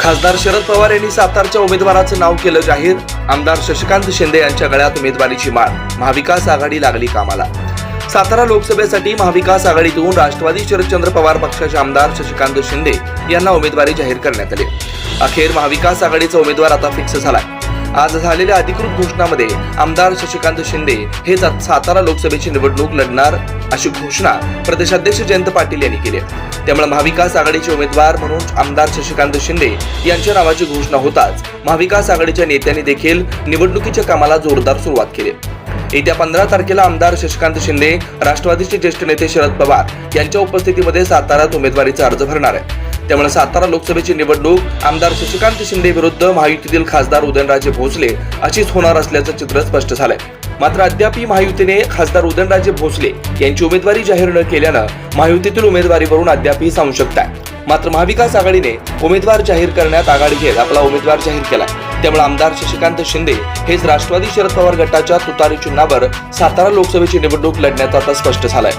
खासदार शरद पवार यांनी सातारच्या उमेदवाराचं नाव केलं जाहीर. आमदार शशिकांत शिंदे यांच्या गळ्यात उमेदवारीची माळ. महाविकास आघाडी लागली कामाला. सातारा लोकसभेसाठी महाविकास आघाडीतून राष्ट्रवादी शरदचंद्र पवार पक्षाचे आमदार शशिकांत शिंदे यांना उमेदवारी जाहीर करण्यात आली. अखेर महाविकास आघाडीचा उमेदवार आता फिक्स झालाय. आज झालेल्या अधिकृत घोषणामध्ये आमदार शशिकांत शिंदे हेच आज सातारा लोकसभेची निवडणूक लढणार अशी घोषणा प्रदेशाध्यक्ष जयंत पाटील यांनी केली त्यामुळे महाविकास आघाडीचे उमेदवार म्हणून आमदार शशिकांत शिंदे यांच्या नावाची घोषणा होताच महाविकास आघाडीच्या नेत्यांनी देखील निवडणुकीच्या कामाला जोरदार सुरुवात केली येत्या पंधरा तारखेला आमदार शशिकांत शिंदे राष्ट्रवादीचे ज्येष्ठ नेते शरद पवार यांच्या उपस्थितीमध्ये साताऱ्यात उमेदवारीचा अर्ज भरणार आहे त्यामुळे सातारा लोकसभेची निवडणूक आमदार शशिकांत शिंदे विरुद्ध महायुतीतील खासदार उदयनराजे भोसले अशीच होणार असल्याचं चित्र स्पष्ट झालंय. मात्र अद्यापही महायुतीने खासदार उदयनराजे भोसले यांची उमेदवारी जाहीर न केल्यानं महायुतीतील उमेदवारीवरून अद्यापही संशयता आहे. मात्र महाविकास आघाडीने उमेदवार जाहीर करण्यात आघाडी घेत आपला उमेदवार जाहीर केला. त्यामुळे आमदार शशिकांत शिंदे हेच राष्ट्रवादी शरद पवार गटाच्या तुतारी चिन्हावर सातारा लोकसभेची निवडणूक लढण्याचं आता स्पष्ट झालंय.